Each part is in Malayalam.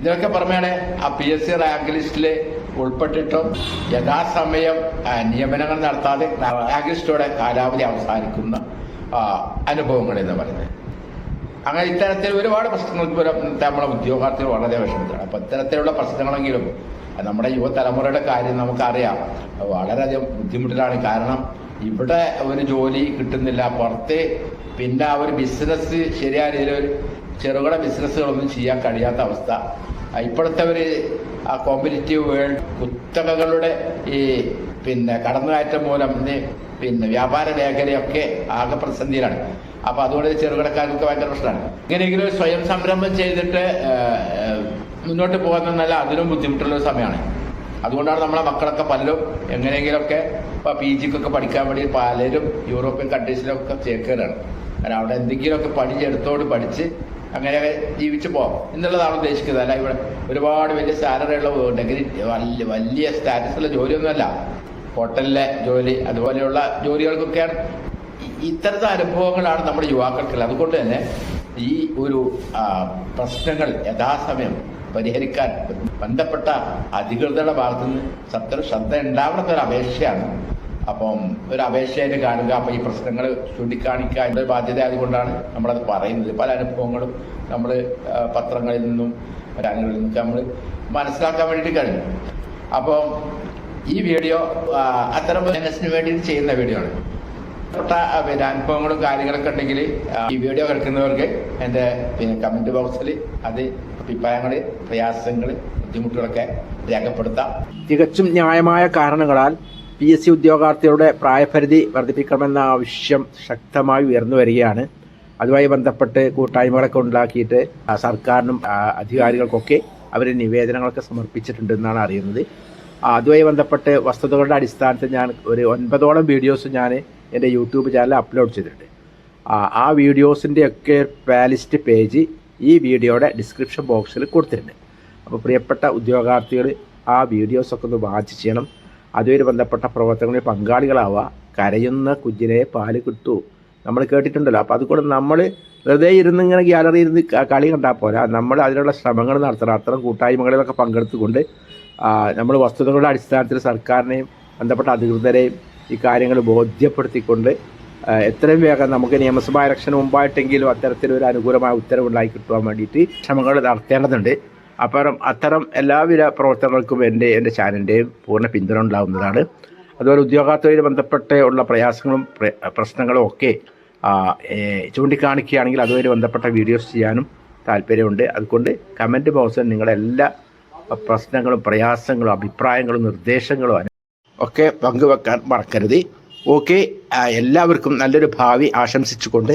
ഇതിനൊക്കെ പുറമെയാണ് ആ പി എസ് സി റാങ്ക് ലിസ്റ്റിൽ ഉൾപ്പെട്ടിട്ടും യഥാസമയം നിയമനങ്ങൾ നടത്താതെ റാങ്ക് ലിസ്റ്റോടെ കാലാവധി അവസാനിക്കുന്ന അനുഭവങ്ങൾ എന്ന് പറയുന്നത്. അങ്ങനെ ഇത്തരത്തിൽ ഒരുപാട് പ്രശ്നങ്ങൾക്ക് വരെ നമ്മളെ ഉദ്യോഗാർത്ഥികൾ വളരെ വിഷമത്തിലാണ് അപ്പൊ ഇത്തരത്തിലുള്ള പ്രശ്നങ്ങളെങ്കിലും നമ്മുടെ യുവതലമുറയുടെ കാര്യം നമുക്കറിയാം. വളരെയധികം ബുദ്ധിമുട്ടിലാണ്. കാരണം ഇവിടെ ഒരു ജോലി കിട്ടുന്നില്ല. പുറത്ത് പിന്നെ ആ ഒരു ബിസിനസ് ശരിയായ രീതിയിൽ ചെറുകിട ബിസിനസ്സുകളൊന്നും ചെയ്യാൻ കഴിയാത്ത അവസ്ഥ. ഇപ്പോഴത്തെ ഒരു ആ കോമ്പറ്റീവ് വേൾഡ് കുത്തകകളുടെ ഈ പിന്നെ കടന്നുകയറ്റം മൂലം പിന്നെ വ്യാപാര മേഖലയൊക്കെ ആകെ പ്രതിസന്ധിയിലാണ് അപ്പൊ അതുകൊണ്ട് ചെറുകിടക്കാർക്ക് ഭയങ്കര പ്രശ്നമാണ്. ഇങ്ങനെയെങ്കിലും സ്വയം സംരംഭം ചെയ്തിട്ട് മുന്നോട്ട് പോകുന്ന നല്ല അതിലും ബുദ്ധിമുട്ടുള്ള സമയമാണ്. അതുകൊണ്ടാണ് നമ്മളെ മക്കളൊക്കെ പലരും എങ്ങനെയെങ്കിലുമൊക്കെ ഇപ്പൊ പി ജിക്കൊക്കെ പഠിക്കാൻ വേണ്ടി പലരും യൂറോപ്യൻ കൺട്രീസിലൊക്കെ ചേക്കേറാണ്. കാരണം അവിടെ എന്തെങ്കിലുമൊക്കെ പഠിച്ചെടുത്തോട് പഠിച്ച് അങ്ങനെ ജീവിച്ചു പോകാം എന്നുള്ളതാണ് ഉദ്ദേശിക്കുന്നത്. അല്ല ഇവിടെ ഒരുപാട് വലിയ സാലറി ഉള്ള ഡിഗ്രി വലിയ വലിയ സ്റ്റാറ്റസുള്ള ജോലിയൊന്നുമല്ല. ഹോട്ടലിലെ ജോലി അതുപോലെയുള്ള ജോലികൾക്കൊക്കെയാണ് ഇത്തരത്തെ അനുഭവങ്ങളാണ് നമ്മുടെ യുവാക്കൾക്കുള്ളത്. അതുകൊണ്ട് തന്നെ ഈ ഒരു പ്രശ്നങ്ങൾ യഥാസമയം പരിഹരിക്കാൻ ബന്ധപ്പെട്ട അധികൃതരുടെ ഭാഗത്തു നിന്ന് സത്യ ശ്രദ്ധ ഉണ്ടാവണത്തെ ഒരു അപേക്ഷയാണ്. അപ്പം ഒരു അപേക്ഷയായിട്ട് കാണുക. അപ്പം ഈ പ്രശ്നങ്ങൾ ചൂണ്ടിക്കാണിക്കുക എന്നൊരു ബാധ്യത ആയതുകൊണ്ടാണ് നമ്മളത് പറയുന്നത്. പല അനുഭവങ്ങളും നമ്മൾ പത്രങ്ങളിൽ നിന്നും ചാനലുകളിൽ നിന്നും നമ്മൾ മനസ്സിലാക്കാൻ വേണ്ടിയിട്ട് കഴിഞ്ഞു. അപ്പം ഈ വീഡിയോ അത്തരം ബിസിനസ്സിന് വേണ്ടി ചെയ്യുന്ന വീഡിയോ ആണ്. പിന്നെ അനുഭവങ്ങളും കാര്യങ്ങളൊക്കെ ഉണ്ടെങ്കിൽ ഈ വീഡിയോ കേൾക്കുന്നവർക്ക് എന്റെ പിന്നെ കമന്റ് ബോക്സിൽ അത് അഭിപ്രായങ്ങൾ പ്രയാസങ്ങൾ ബുദ്ധിമുട്ടുകളൊക്കെ രേഖപ്പെടുത്താം. തികച്ചും ന്യായമായ കാരണങ്ങളാൽ പി എസ് സി ഉദ്യോഗാർത്ഥികളുടെ പ്രായപരിധി വർദ്ധിപ്പിക്കണമെന്ന ആവശ്യം ശക്തമായി ഉയർന്നു വരികയാണ്. അതുമായി ബന്ധപ്പെട്ട് കൂട്ടായ്മകളൊക്കെ ഉണ്ടാക്കിയിട്ട് സർക്കാരിനും അധികാരികൾക്കൊക്കെ അവർ നിവേദനങ്ങളൊക്കെ സമർപ്പിച്ചിട്ടുണ്ടെന്നാണ് അറിയുന്നത്. അതുമായി ബന്ധപ്പെട്ട് വസ്തുതകളുടെ അടിസ്ഥാനത്തിൽ ഞാൻ ഒരു ഒൻപതോളം വീഡിയോസ് ഞാൻ എന്റെ യൂട്യൂബ് ചാനലിൽ അപ്ലോഡ് ചെയ്തിട്ടുണ്ട്. ആ, വീഡിയോസിന്റെയൊക്കെ പാലിസ്റ്റ് പേജ് ഈ വീഡിയോയുടെ ഡിസ്ക്രിപ്ഷൻ ബോക്സിൽ കൊടുത്തിട്ടുണ്ട്. അപ്പോൾ പ്രിയപ്പെട്ട ഉദ്യോഗാർത്ഥികൾ ആ വീഡിയോസൊക്കെ ഒന്ന് വാച്ച് ചെയ്യണം. അതുമായി ബന്ധപ്പെട്ട പ്രവർത്തനങ്ങളിൽ പങ്കാളികളാവുക. കരയുന്ന കുഞ്ഞിനെ പാൽ കിട്ടൂ. നമ്മൾ കേട്ടിട്ടുണ്ടല്ലോ. അപ്പോൾ അതുകൊണ്ട് നമ്മൾ വെറുതെ ഇരുന്ന് ഇങ്ങനെ ഗ്യാലറി ഇരുന്ന് കളി കണ്ടാൽ പോരാ. നമ്മൾ അതിനുള്ള ശ്രമങ്ങൾ നടത്തണം. അത്തരം കൂട്ടായ്മകളിലൊക്കെ പങ്കെടുത്തുകൊണ്ട് നമ്മൾ വസ്തുതകളുടെ അടിസ്ഥാനത്തിൽ സർക്കാരിനെയും ബന്ധപ്പെട്ട അധികൃതരെയും ഈ കാര്യങ്ങൾ ബോധ്യപ്പെടുത്തിക്കൊണ്ട് എത്രയും വേഗം നമുക്ക് നിയമസഭാ ഇലക്ഷന് മുമ്പായിട്ടെങ്കിലും അത്തരത്തിലൊരു അനുകൂലമായ ഉത്തരവുണ്ടായി കിട്ടുവാൻ വേണ്ടിയിട്ട് ശ്രമങ്ങൾ നടത്തേണ്ടതുണ്ട്. അപ്പം അത്തരം എല്ലാവിധ പ്രവർത്തനങ്ങൾക്കും എന്റെ എന്റെ ചാനലിന്റെയും പൂർണ പിന്തുണ ഉണ്ടാകുന്നതാണ് അതുപോലെ ഉദ്യോഗാർത്ഥികളുമായി ബന്ധപ്പെട്ട് ഉള്ള പ്രയാസങ്ങളും പ്രശ്നങ്ങളും ഒക്കെ ചൂണ്ടിക്കാണിക്കുകയാണെങ്കിൽ അതുമായി ബന്ധപ്പെട്ട വീഡിയോസ് ചെയ്യാനും താല്പര്യമുണ്ട്. അതുകൊണ്ട് കമന്റ് ബോക്സിൽ നിങ്ങളെല്ലാ പ്രശ്നങ്ങളും പ്രയാസങ്ങളും അഭിപ്രായങ്ങളും നിർദ്ദേശങ്ങളും ഒക്കെ പങ്കുവെക്കാൻ മറക്കരുത്. ഓക്കെ എല്ലാവർക്കും നല്ലൊരു ഭാവി ആശംസിച്ചുകൊണ്ട്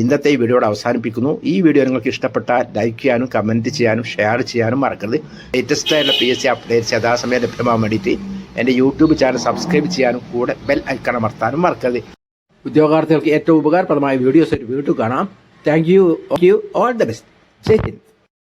ഇന്നത്തെ ഈ വീഡിയോയുടെ അവസാനിപ്പിക്കുന്നു. ഈ വീഡിയോ നിങ്ങൾക്ക് ഇഷ്ടപ്പെട്ടാൽ ലൈക്ക് ചെയ്യാനും കമന്റ് ചെയ്യാനും ഷെയർ ചെയ്യാനും മറക്കരുത്. ലേറ്റസ്റ്റ് ആയിട്ടുള്ള പി എസ് സി അപ്ഡേറ്റ്സ് യഥാസമയം ലഭ്യമാകാൻ വേണ്ടിയിട്ട് എന്റെ യൂട്യൂബ് ചാനൽ സബ്സ്ക്രൈബ് ചെയ്യാനും കൂടെ ബെൽ ഐക്കൺ അമർത്താനും മറക്കരുത്. ഉദ്യോഗാർത്ഥികൾക്ക് ഏറ്റവും ഉപകാരപ്രദമായ വീഡിയോസ് ഒരു വീട്ടിൽ കാണാം. Thank you all the best Jai Hind.